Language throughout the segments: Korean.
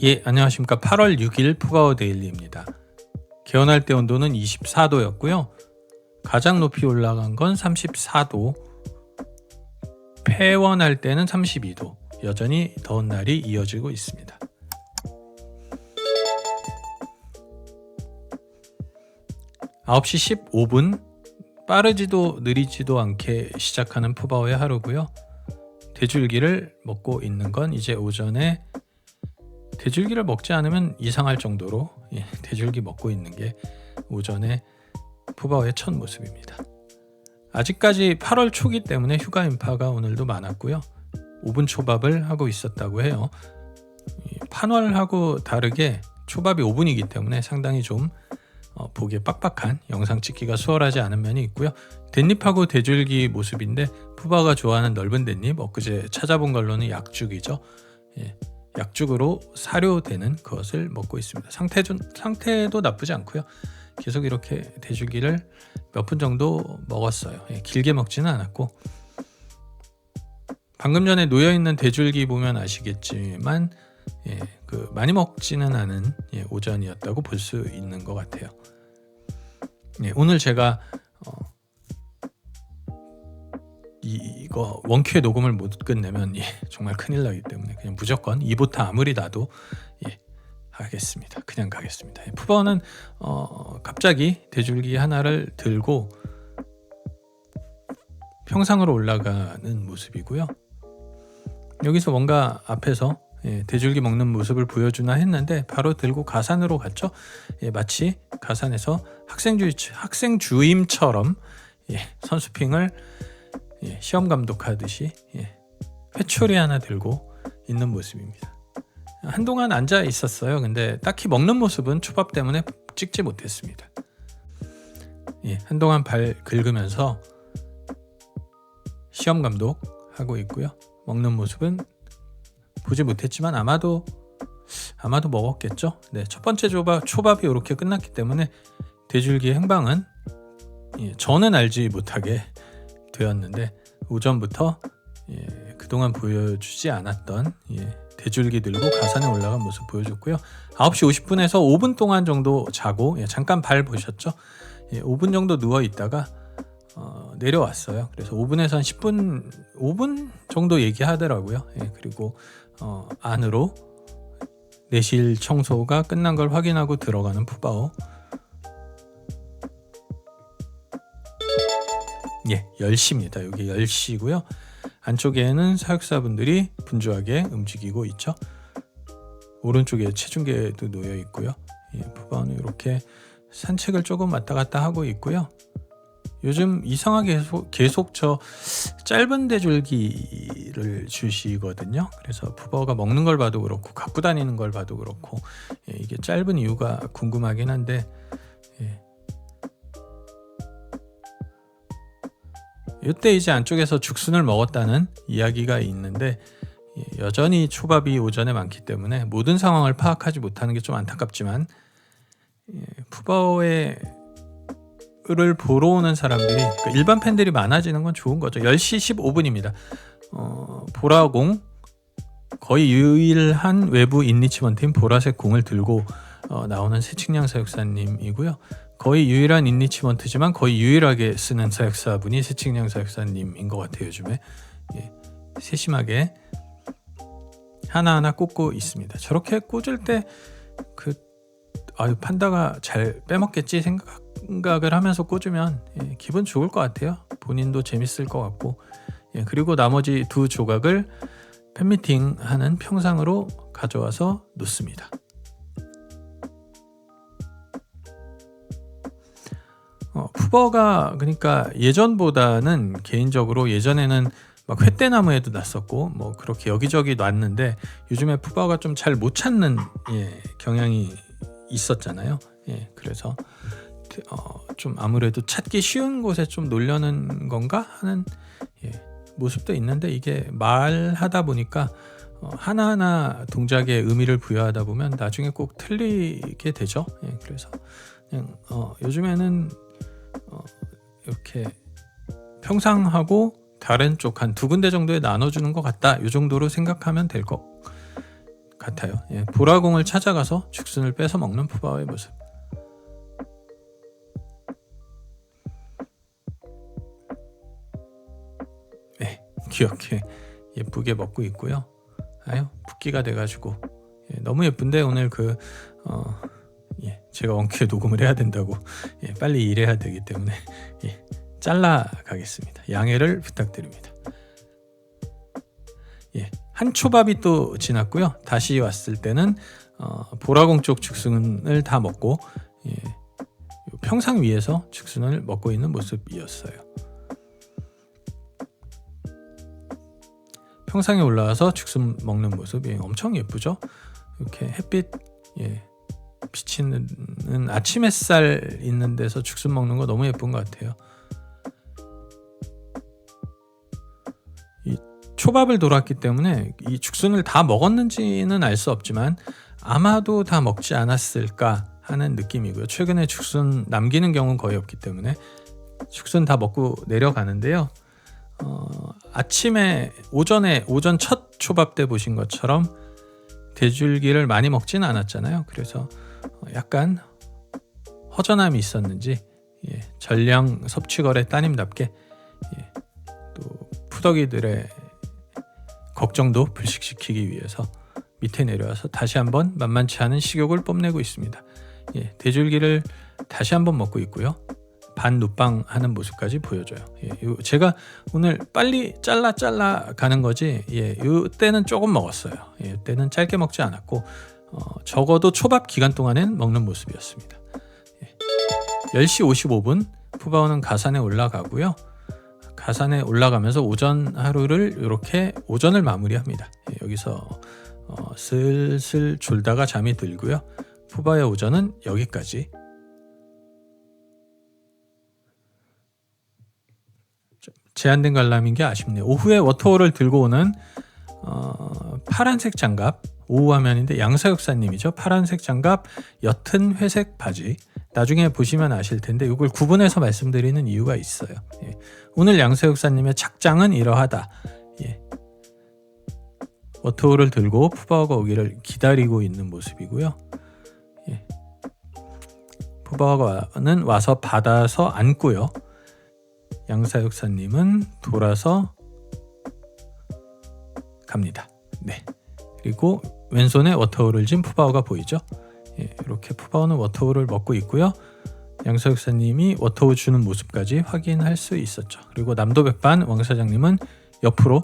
예, 안녕하십니까. 8월 6일 푸바오 데일리입니다. 개원할 때 온도는 24도였고요. 가장 높이 올라간 건 34도. 폐원할 때는 32도. 여전히 더운 날이 이어지고 있습니다. 아홉 시 15분 빠르지도 느리지도 않게 시작하는 푸바오의 하루고요. 돼줄기를 먹고 있는 건 이제 오전에 돼줄기를 먹지 않으면 이상할 정도로 예, 돼줄기 먹고 있는 게 오전에 푸바오의 첫 모습입니다. 아직까지 8월 초기 때문에 휴가 인파가 오늘도 많았고요. 오븐 초밥을 하고 있었다고 해요. 판월하고 다르게 초밥이 오븐이기 때문에 상당히 좀 어, 보기에 빡빡한 영상 찍기가 수월하지 않은 면이 있고요. 댄잎하고 돼줄기 모습인데 푸바가 좋아하는 넓은 댄잎 엊그제 찾아본 걸로는 약죽이죠. 예, 약죽으로 사료되는 그것을 먹고 있습니다. 상태 좀, 상태도 나쁘지 않고요. 계속 이렇게 돼줄기를 몇 분 정도 먹었어요. 예, 길게 먹지는 않았고 방금 전에 놓여 있는 돼줄기 보면 아시겠지만 예, 그 많이 먹지는 않은 예, 오전이었다고 볼 수 있는 것 같아요. 예, 오늘 제가 어, 이, 이거 원큐의 녹음을 못 끝내면 예, 정말 큰일 나기 때문에 그냥 무조건 이보타 아무리 나도 예, 하겠습니다. 그냥 가겠습니다. 예, 푸버는 어, 갑자기 돼줄기 하나를 들고 평상으로 올라가는 모습이고요. 여기서 뭔가 앞에서 예, 돼줄기 먹는 모습을 보여주나 했는데 바로 들고 가산으로 갔죠. 예, 마치 가산에서 학생주 학생 주임처럼 예, 선수핑을 예, 시험 감독하듯이 예, 회초리 하나 들고 있는 모습입니다. 한동안 앉아 있었어요. 근데 딱히 먹는 모습은 초밥 때문에 찍지 못했습니다. 예, 한동안 발 긁으면서 시험 감독 하고 있고요. 먹는 모습은 보지 못했지만 아마도 아마도 먹었겠죠. 네, 첫 번째 초밥 초밥이 이렇게 끝났기 때문에 돼줄기 행방은 예, 저는 알지 못하게 되었는데 오전부터 예, 그동안 보여주지 않았던 예, 돼줄기 들고 가산에 올라간 모습 보여줬고요. 9시 50분에서 5분 동안 정도 자고 예, 잠깐 발 보셨죠? 예, 5분 정도 누워 있다가 어, 내려왔어요. 그래서 5분에서 한 10분, 5분 정도 얘기하더라고요. 예, 그리고 어, 안으로 내실 청소가 끝난 걸 확인하고 들어가는 푸바오. 예, 10시입니다. 여기 10시고요. 안쪽에는 사육사분들이 분주하게 움직이고 있죠. 오른쪽에 체중계도 놓여 있고요. 예, 푸바오는 이렇게 산책을 조금 왔다 갔다 하고 있고요. 요즘 이상하게 계속, 계속 저 짧은 대줄기를 주시거든요. 그래서 푸버가 먹는 걸 봐도 그렇고 갖고 다니는 걸 봐도 그렇고 예, 이게 짧은 이유가 궁금하긴 한데 이때 이제 안쪽에서 죽순을 먹었다는 이야기가 있는데 예, 여전히 초밥이 오전에 많기 때문에 모든 상황을 파악하지 못하는 게 좀 안타깝지만 예, 푸버의 를 보러 오는 사람들이 그러니까 일반 팬들이 많아지는 건 좋은 거죠. 10시 15분입니다. 어, 보라공 거의 유일한 외부 인리치먼트인 보라색 공을 들고 어, 나오는 새측량 사육사님이고요. 거의 유일한 인리치먼트지만 거의 유일하게 쓰는 사육사분이 새측량 사육사님인 것 같아요. 요즘에 예, 세심하게 하나하나 꽂고 있습니다. 저렇게 꽂을 때그 아유 판다가 잘 빼먹겠지 생각 생각을 하면서 꽂으면 예, 기분 좋을 것 같아요. 본인도 재밌을 것 같고 예, 그리고 나머지 두 조각을 팬미팅 하는 평상으로 가져와서 놓습니다. 어, 푸버가 그러니까 예전보다는 개인적으로 예전에는 막 횟대나무에도 났었고 뭐 그렇게 여기저기 놨는데 요즘에 푸버가 좀 잘 못 찾는 예, 경향이 있었잖아요. 예, 그래서 어, 좀 아무래도 찾기 쉬운 곳에 좀 놀려는 건가 하는 예, 모습도 있는데 이게 말하다 보니까 어, 하나하나 동작에 의미를 부여하다 보면 나중에 꼭 틀리게 되죠. 예, 그래서 그냥 어, 요즘에는 어, 이렇게 평상하고 다른 쪽 한 두 군데 정도에 나눠주는 것 같다. 이 정도로 생각하면 될 것 같아요. 예, 보라공을 찾아가서 죽순을 뺏어 먹는 푸바오의 모습. 네, 귀엽게 예쁘게 먹고 있고요. 아유 붓기가 돼가지고 예, 너무 예쁜데 오늘 그 어, 예, 제가 원큐에 녹음을 해야 된다고 예, 빨리 일해야 되기 때문에 예, 잘라 가겠습니다. 양해를 부탁드립니다. 예, 한 초밥이 또 지났고요. 다시 왔을 때는 어, 보라공 쪽 죽순을 다 먹고 예, 요 평상 위에서 죽순을 먹고 있는 모습이었어요. 평상에 올라와서 죽순 먹는 모습이 엄청 예쁘죠. 이렇게 햇빛 예, 비치는 아침 햇살 있는 데서 죽순 먹는 거 너무 예쁜 것 같아요. 이 초밥을 돌았기 때문에 이 죽순을 다 먹었는지는 알 수 없지만 아마도 다 먹지 않았을까 하는 느낌이고요. 최근에 죽순 남기는 경우는 거의 없기 때문에 죽순 다 먹고 내려가는데요. 어, 아침에 오전에 오전 첫 초밥 때 보신 것처럼 돼줄기를 많이 먹지는 않았잖아요. 그래서 어, 약간 허전함이 있었는지 예, 전량 섭취거래 따님답게 예, 또 푸덕이들의 걱정도 불식시키기 위해서 밑에 내려와서 다시 한번 만만치 않은 식욕을 뽐내고 있습니다. 예, 돼줄기를 다시 한번 먹고 있고요. 반 눕방 하는 모습까지 보여줘요. 예, 요 제가 오늘 빨리 잘라 잘라 가는 거지. 예, 요 때는 조금 먹었어요. 예, 때는 짧게 먹지 않았고 어, 적어도 초밥 기간 동안엔 먹는 모습이었습니다. 예, 10시 55분 푸바오는 가산에 올라가고요. 가산에 올라가면서 오전 하루를 이렇게 오전을 마무리합니다. 예, 여기서 어, 슬슬 졸다가 잠이 들고요. 푸바오의 오전은 여기까지 제한된 관람인 게 아쉽네요. 오후에 워터홀을 들고 오는 어, 파란색 장갑 오후 화면인데 양사육사님이죠. 파란색 장갑, 옅은 회색 바지. 나중에 보시면 아실 텐데 이걸 구분해서 말씀드리는 이유가 있어요. 예. 오늘 양사육사님의 착장은 이러하다. 예. 워터홀을 들고 푸바오가 오기를 기다리고 있는 모습이고요. 예. 푸바오가는 와서 받아서 앉고요. 양사육사님은 돌아서 갑니다. 네. 그리고 왼손에 워터홀을 쥔 푸바오가 보이죠? 예, 이렇게 푸바오는 워터홀을 먹고 있고요. 양사육사님이 워터홀 주는 모습까지 확인할 수 있었죠. 그리고 남도백반 왕 사장님은 옆으로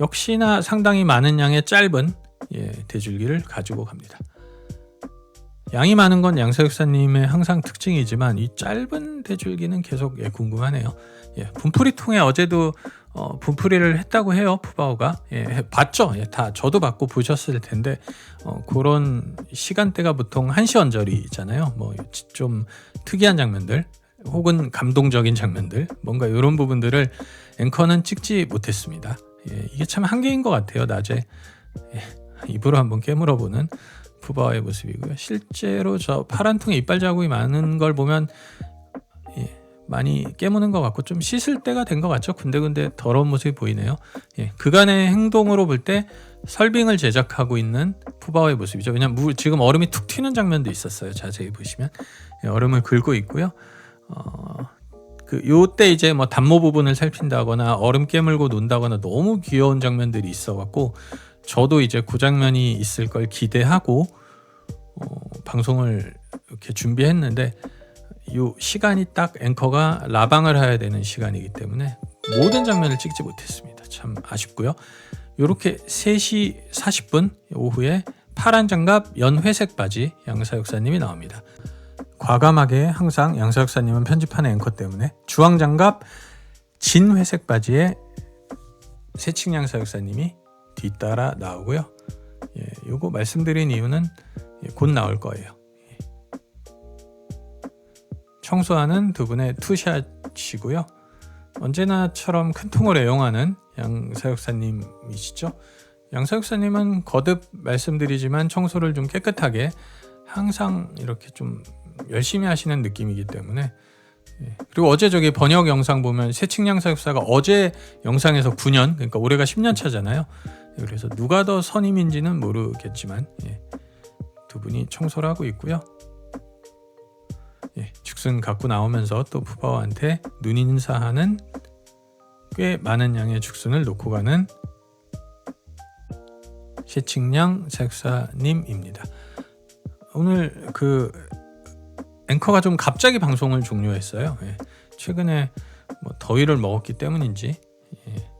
역시나 상당히 많은 양의 짧은 예, 대줄기를 가지고 갑니다. 양이 많은 건 양사육사님의 항상 특징이지만 이 짧은 대줄기는 계속 예, 궁금하네요. 예, 분풀이 통에 어제도 어, 분풀이를 했다고 해요 푸바오가. 예, 봤죠. 예, 다 저도 봤고 보셨을 텐데 어, 그런 시간대가 보통 한시 언저리잖아요. 뭐 좀 특이한 장면들 혹은 감동적인 장면들 뭔가 이런 부분들을 앵커는 찍지 못했습니다. 예, 이게 참 한계인 것 같아요 낮에. 예, 입으로 한번 깨물어보는 푸바오의 모습이고요. 실제로 저 파란 통에 이빨 자국이 많은 걸 보면 많이 깨무는 것 같고 좀 씻을 때가 된 것 같죠. 군데군데 더러운 모습이 보이네요. 예, 그간의 행동으로 볼 때 설빙을 제작하고 있는 푸바오의 모습이죠. 왜냐면 물, 지금 얼음이 툭 튀는 장면도 있었어요. 자세히 보시면 예, 얼음을 긁고 있고요. 어, 그 요때 이제 뭐 단모 부분을 살핀다거나 얼음 깨물고 논다거나 너무 귀여운 장면들이 있어갖고 저도 이제 그 장면이 있을 걸 기대하고 어, 방송을 이렇게 준비했는데 이 시간이 딱 앵커가 라방을 해야 되는 시간이기 때문에 모든 장면을 찍지 못했습니다. 참 아쉽고요. 이렇게 3시 40분 오후에 파란 장갑 연회색 바지 양사역사님이 나옵니다. 과감하게 항상 양사역사님은 편집하는 앵커 때문에 주황 장갑 진 회색 바지에 새칭 양사역사님이 뒤따라 나오고요. 예, 요거 말씀드린 이유는 곧 나올 거예요. 청소하는 두 분의 투샷이고요. 언제나처럼 큰 통을 애용하는 양사육사님이시죠. 양사육사님은 거듭 말씀드리지만 청소를 좀 깨끗하게 항상 이렇게 좀 열심히 하시는 느낌이기 때문에 예. 그리고 어제 저기 번역 영상 보면 새칭 양사육사가 어제 영상에서 9년 그러니까 올해가 10년 차잖아요. 그래서 누가 더 선임인지는 모르겠지만 예, 두 분이 청소를 하고 있고요. 예, 죽순 갖고 나오면서 또 푸바오한테 눈 인사하는 꽤 많은 양의 죽순을 놓고 가는谢庆량 사육사님입니다. 오늘 그 앵커가 좀 갑자기 방송을 종료했어요. 예, 최근에 뭐 더위를 먹었기 때문인지 예,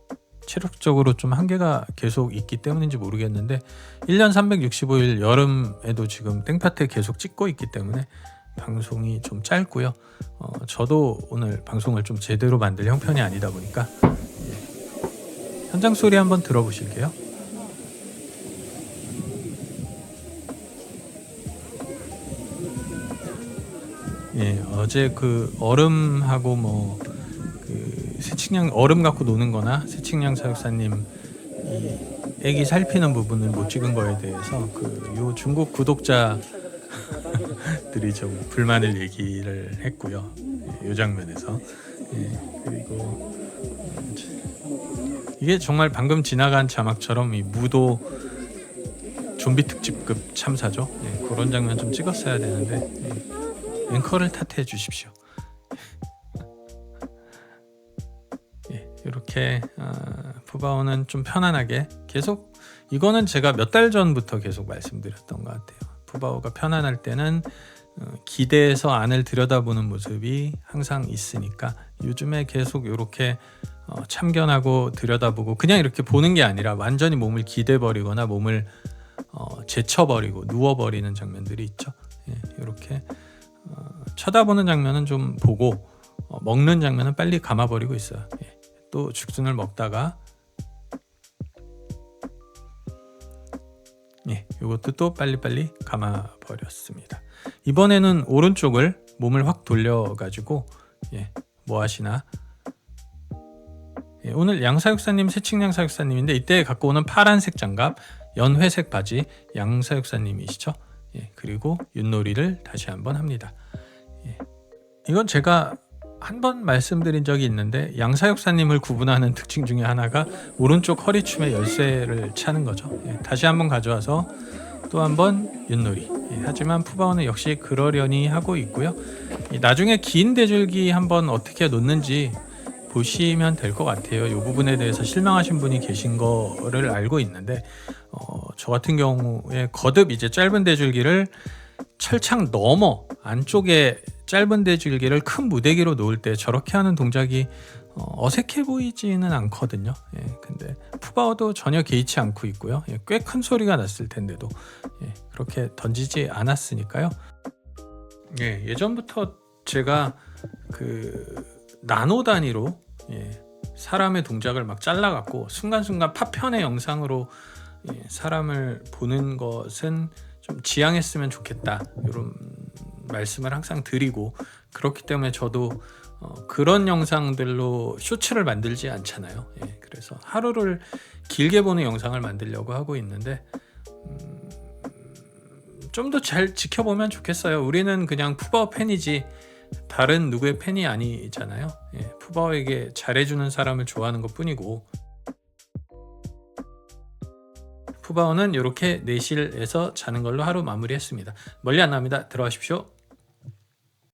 체력적으로 좀 한계가 계속 있기 때문인지 모르겠는데 1년 365일 여름에도 지금 땡파테 계속 찍고 있기 때문에 방송이 좀 짧고요. 어, 저도 오늘 방송을 좀 제대로 만들 형편이 아니다 보니까 예, 현장 소리 한번 들어보실게요. 예, 어제 그 얼음하고 뭐그 새칭량 얼음 갖고 노는 거나 새칭량 사육사님 이 애기 살피는 부분을 못 찍은 거에 대해서 그 요 중국 구독자 들이 좀 불만을 얘기를 했고요. 예, 요 장면에서 예, 그리고 이게 정말 방금 지나간 자막처럼 이 무도 좀비 특집급 참사죠. 예, 그런 장면 좀 찍었어야 되는데 예, 앵커를 탓해 주십시오. 예, 이렇게 어, 푸바오는 좀 편안하게 계속 이거는 제가 몇 달 전부터 계속 말씀드렸던 것 같아요. 푸바오가 편안할 때는 어, 기대에서 안을 들여다보는 모습이 항상 있으니까 요즘에 계속 이렇게 어, 참견하고 들여다보고 그냥 이렇게 보는 게 아니라 완전히 몸을 기대버리거나 몸을 어, 제쳐버리고 누워버리는 장면들이 있죠. 예, 이렇게 어, 쳐다보는 장면은 좀 보고 어, 먹는 장면은 빨리 감아버리고 있어요. 예, 또 죽순을 먹다가 예, 이것도 또 빨리빨리 감아 버렸습니다. 이번에는 오른쪽을 몸을 확 돌려 가지고 예, 뭐 하시나? 예, 오늘 양사육사님 새칭 양사육사님인데 이때 갖고 오는 파란색 장갑 연회색 바지 양사육사님이시죠? 예, 그리고 윷놀이를 다시 한번 합니다. 예, 이건 제가 한 번 말씀드린 적이 있는데 양사육사님을 구분하는 특징 중에 하나가 오른쪽 허리춤에 열쇠를 차는 거죠. 예, 다시 한번 가져와서 또 한번 윷놀이. 예, 하지만 푸바오는 역시 그러려니 하고 있고요. 이 나중에 긴 대줄기 한번 어떻게 놓는지 보시면 될 것 같아요. 이 부분에 대해서 실망하신 분이 계신 거를 알고 있는데 어, 저 같은 경우에 거듭 이제 짧은 대줄기를 철창 넘어 안쪽에 짧은 대줄기를 큰 무대기로 놓을 때 저렇게 하는 동작이 어, 어색해 보이지는 않거든요. 예, 근데 푸바오도 전혀 개의치 않고 있고요. 예, 꽤큰 소리가 났을 텐데도 예, 그렇게 던지지 않았으니까요. 예, 예전부터 제가 그 나노 단위로 예, 사람의 동작을 막 잘라갖고 순간순간 파편의 영상으로 예, 사람을 보는 것은 좀 지양했으면 좋겠다 이런 말씀을 항상 드리고 그렇기 때문에 저도 어, 그런 영상들로 쇼츠를 만들지 않잖아요. 예, 그래서 하루를 길게 보는 영상을 만들려고 하고 있는데 음, 좀더 잘 지켜보면 좋겠어요. 우리는 그냥 푸바오 팬이지 다른 누구의 팬이 아니잖아요. 예, 푸바오에게 잘해주는 사람을 좋아하는 것 뿐이고 푸바오는 이렇게 내실에서 자는 걸로 하루 마무리했습니다. 멀리 안 납니다. 들어가십시오.